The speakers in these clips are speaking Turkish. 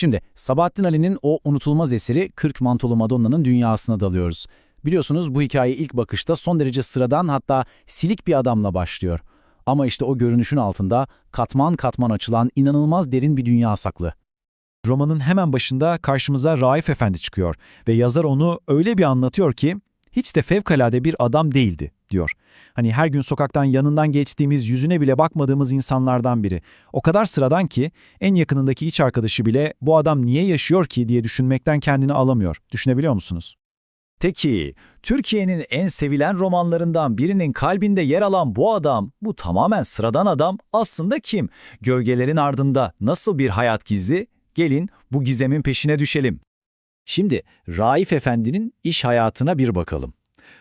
Şimdi Sabahattin Ali'nin o unutulmaz eseri 40 Mantolu Madonna'nın dünyasına dalıyoruz. Biliyorsunuz bu hikaye ilk bakışta son derece sıradan hatta silik bir adamla başlıyor. Ama işte o görünüşün altında katman katman açılan inanılmaz derin bir dünya saklı. Romanın hemen başında karşımıza Raif Efendi çıkıyor ve yazar onu öyle bir anlatıyor ki hiç de fevkalade bir adam değildi diyor. Hani her gün sokaktan yanından geçtiğimiz yüzüne bile bakmadığımız insanlardan biri. O kadar sıradan ki en yakınındaki iç arkadaşı bile bu adam niye yaşıyor ki diye düşünmekten kendini alamıyor. Düşünebiliyor musunuz? Peki, Türkiye'nin en sevilen romanlarından birinin kalbinde yer alan bu adam, bu tamamen sıradan adam aslında kim? Gölgelerin ardında nasıl bir hayat gizli? Gelin bu gizemin peşine düşelim. Şimdi Raif Efendi'nin iş hayatına bir bakalım.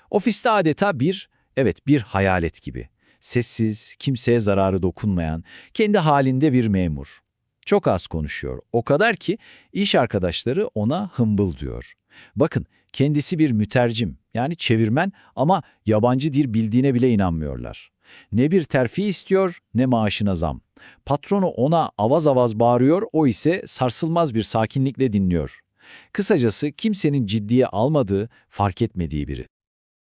Ofiste adeta bir, evet bir hayalet gibi. Sessiz, kimseye zararı dokunmayan, kendi halinde bir memur. Çok az konuşuyor. O kadar ki iş arkadaşları ona hımbıl diyor. Bakın kendisi bir mütercim yani çevirmen ama yabancı dil bildiğine bile inanmıyorlar. Ne bir terfi istiyor ne maaşına zam. Patronu ona avaz avaz bağırıyor o ise sarsılmaz bir sakinlikle dinliyor. Kısacası kimsenin ciddiye almadığı, fark etmediği biri.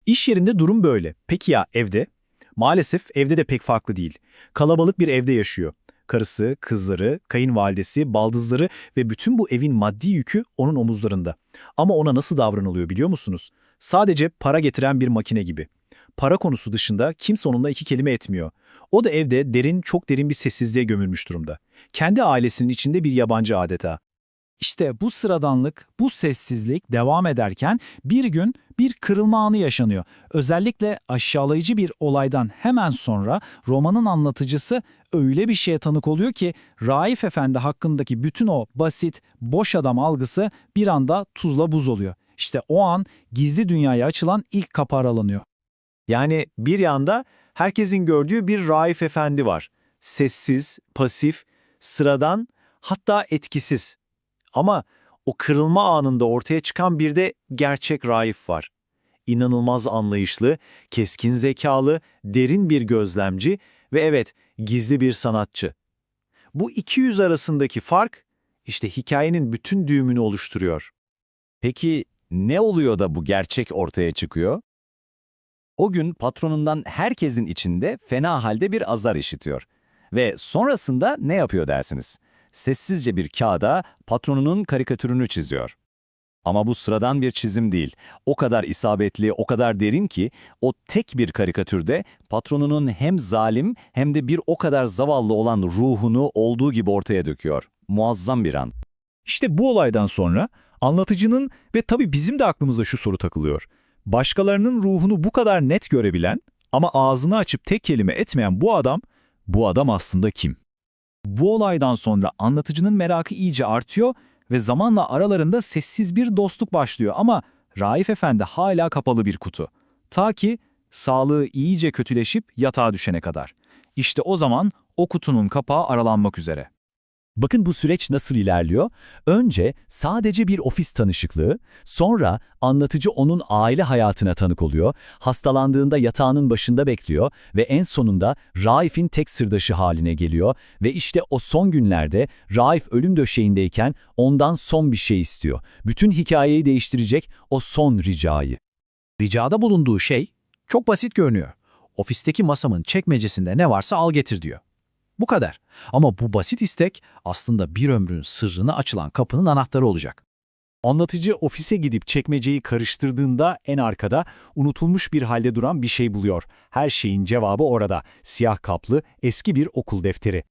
İş yerinde durum böyle. Peki ya evde? Maalesef evde de pek farklı değil. Kalabalık bir evde yaşıyor. Karısı, kızları, kayınvalidesi, baldızları ve bütün bu evin maddi yükü onun omuzlarında. Ama ona nasıl davranılıyor biliyor musunuz? Sadece para getiren bir makine gibi. Para konusu dışında kimse onunla iki kelime etmiyor. O da evde derin, çok derin bir sessizliğe gömülmüş durumda. Kendi ailesinin içinde bir yabancı adeta. İşte bu sıradanlık, bu sessizlik devam ederken bir gün bir kırılma anı yaşanıyor. Özellikle aşağılayıcı bir olaydan hemen sonra romanın anlatıcısı öyle bir şeye tanık oluyor ki Raif Efendi hakkındaki bütün o basit, boş adam algısı bir anda tuzla buz oluyor. İşte o an gizli dünyaya açılan ilk kapı aralanıyor. Yani bir yanda herkesin gördüğü bir Raif Efendi var. Sessiz, pasif, sıradan, hatta etkisiz. Ama o kırılma anında ortaya çıkan bir de gerçek Raif var. İnanılmaz anlayışlı, keskin zekalı, derin bir gözlemci ve evet gizli bir sanatçı. Bu iki yüz arasındaki fark işte hikayenin bütün düğümünü oluşturuyor. Peki ne oluyor da bu gerçek ortaya çıkıyor? O gün patronundan herkesin içinde fena halde bir azar işitiyor. Ve sonrasında ne yapıyor dersiniz? Sessizce bir kağıda patronunun karikatürünü çiziyor. Ama bu sıradan bir çizim değil. O kadar isabetli, o kadar derin ki o tek bir karikatürde patronunun hem zalim hem de bir o kadar zavallı olan ruhunu olduğu gibi ortaya döküyor. Muazzam bir an. İşte bu olaydan sonra anlatıcının ve tabii bizim de aklımıza şu soru takılıyor. Başkalarının ruhunu bu kadar net görebilen ama ağzını açıp tek kelime etmeyen bu adam, bu adam aslında kim? Bu olaydan sonra anlatıcının merakı iyice artıyor ve zamanla aralarında sessiz bir dostluk başlıyor ama Raif Efendi hala kapalı bir kutu. Ta ki sağlığı iyice kötüleşip yatağa düşene kadar. İşte o zaman o kutunun kapağı aralanmak üzere. Bakın bu süreç nasıl ilerliyor? Önce sadece bir ofis tanışıklığı, sonra anlatıcı onun aile hayatına tanık oluyor, hastalandığında yatağının başında bekliyor ve en sonunda Raif'in tek sırdaşı haline geliyor ve işte o son günlerde Raif ölüm döşeğindeyken ondan son bir şey istiyor. Bütün hikayeyi değiştirecek o son ricayı. Ricada bulunduğu şey çok basit görünüyor. Ofisteki masamın çekmecesinde ne varsa al getir diyor. Bu kadar. Ama bu basit istek aslında bir ömrün sırrını açılan kapının anahtarı olacak. Anlatıcı ofise gidip çekmeceyi karıştırdığında en arkada unutulmuş bir halde duran bir şey buluyor. Her şeyin cevabı orada. Siyah kaplı eski bir okul defteri.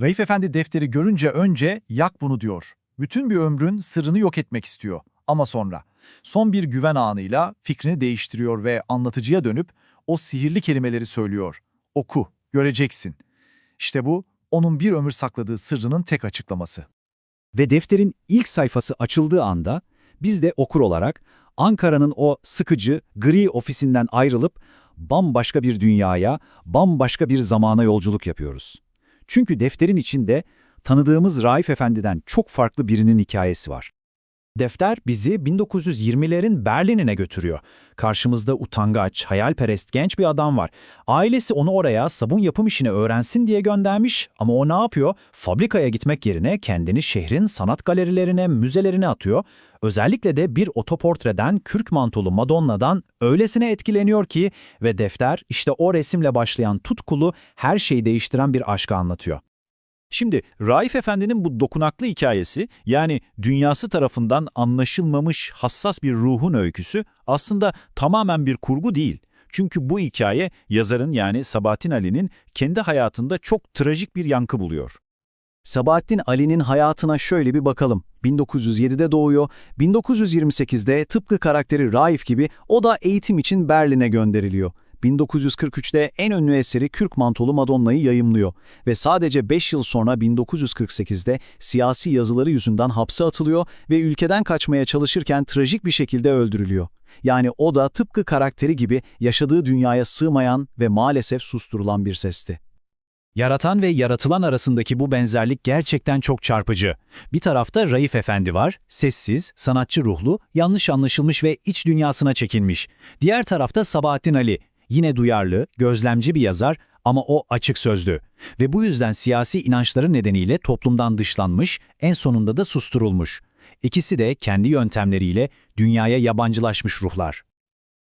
Raif Efendi defteri görünce önce yak bunu diyor. Bütün bir ömrün sırrını yok etmek istiyor. Ama sonra son bir güven anıyla fikrini değiştiriyor ve anlatıcıya dönüp o sihirli kelimeleri söylüyor. Oku, göreceksin. İşte bu onun bir ömür sakladığı sırrının tek açıklaması. Ve defterin ilk sayfası açıldığı anda biz de okur olarak Ankara'nın o sıkıcı, gri ofisinden ayrılıp bambaşka bir dünyaya, bambaşka bir zamana yolculuk yapıyoruz. Çünkü defterin içinde tanıdığımız Raif Efendi'den çok farklı birinin hikayesi var. Defter bizi 1920'lerin Berlin'ine götürüyor. Karşımızda utangaç, hayalperest genç bir adam var. Ailesi onu oraya sabun yapım işini öğrensin diye göndermiş ama o ne yapıyor? Fabrikaya gitmek yerine kendini şehrin sanat galerilerine, müzelerine atıyor. Özellikle de bir otoportreden kürk mantolu Madonna'dan öylesine etkileniyor ki ve defter işte o resimle başlayan tutkulu her şeyi değiştiren bir aşkı anlatıyor. Şimdi Raif Efendi'nin bu dokunaklı hikayesi yani dünyası tarafından anlaşılmamış hassas bir ruhun öyküsü aslında tamamen bir kurgu değil. Çünkü bu hikaye yazarın yani Sabahattin Ali'nin kendi hayatında çok trajik bir yankı buluyor. Sabahattin Ali'nin hayatına şöyle bir bakalım. 1907'de doğuyor, 1928'de tıpkı karakteri Raif gibi o da eğitim için Berlin'e gönderiliyor. 1943'te en ünlü eseri Kürk Mantolu Madonna'yı yayımlıyor ve sadece 5 yıl sonra 1948'de siyasi yazıları yüzünden hapse atılıyor ve ülkeden kaçmaya çalışırken trajik bir şekilde öldürülüyor. Yani o da tıpkı karakteri gibi yaşadığı dünyaya sığmayan ve maalesef susturulan bir sesti. Yaratan ve yaratılan arasındaki bu benzerlik gerçekten çok çarpıcı. Bir tarafta Raif Efendi var, sessiz, sanatçı ruhlu, yanlış anlaşılmış ve iç dünyasına çekilmiş. Diğer tarafta Sabahattin Ali, yine duyarlı, gözlemci bir yazar ama o açık sözlü. Ve bu yüzden siyasi inançları nedeniyle toplumdan dışlanmış, en sonunda da susturulmuş. İkisi de kendi yöntemleriyle dünyaya yabancılaşmış ruhlar.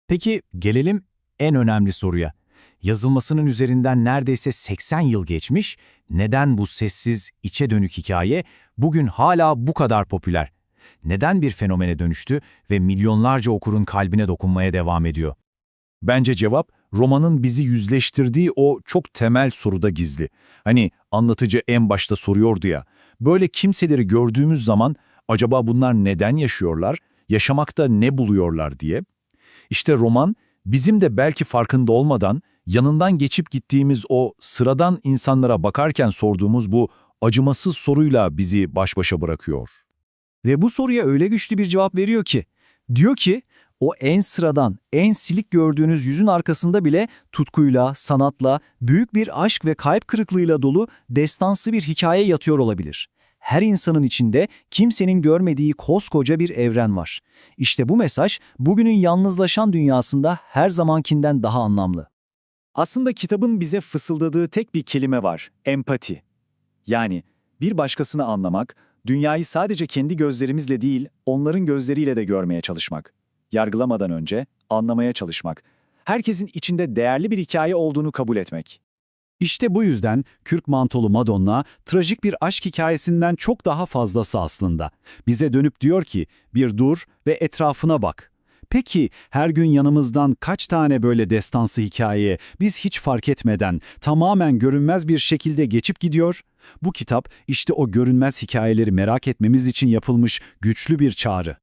Peki gelelim en önemli soruya. Yazılmasının üzerinden neredeyse 80 yıl geçmiş, neden bu sessiz, içe dönük hikaye bugün hala bu kadar popüler? Neden bir fenomene dönüştü ve milyonlarca okurun kalbine dokunmaya devam ediyor? Bence cevap romanın bizi yüzleştirdiği o çok temel soruda gizli. Hani anlatıcı en başta soruyordu ya, böyle kimseleri gördüğümüz zaman acaba bunlar neden yaşıyorlar, yaşamakta ne buluyorlar diye. İşte roman bizim de belki farkında olmadan yanından geçip gittiğimiz o sıradan insanlara bakarken sorduğumuz bu acımasız soruyla bizi baş başa bırakıyor. Ve bu soruya öyle güçlü bir cevap veriyor ki, diyor ki, o en sıradan, en silik gördüğünüz yüzün arkasında bile tutkuyla, sanatla, büyük bir aşk ve kalp kırıklığıyla dolu destansı bir hikaye yatıyor olabilir. Her insanın içinde kimsenin görmediği koskoca bir evren var. İşte bu mesaj bugünün yalnızlaşan dünyasında her zamankinden daha anlamlı. Aslında kitabın bize fısıldadığı tek bir kelime var, empati. Yani bir başkasını anlamak, dünyayı sadece kendi gözlerimizle değil, onların gözleriyle de görmeye çalışmak. Yargılamadan önce anlamaya çalışmak. Herkesin içinde değerli bir hikaye olduğunu kabul etmek. İşte bu yüzden Kürk Mantolu Madonna trajik bir aşk hikayesinden çok daha fazlası aslında. Bize dönüp diyor ki bir dur ve etrafına bak. Peki her gün yanımızdan kaç tane böyle destansı hikaye biz hiç fark etmeden tamamen görünmez bir şekilde geçip gidiyor? Bu kitap işte o görünmez hikayeleri merak etmemiz için yapılmış güçlü bir çağrı.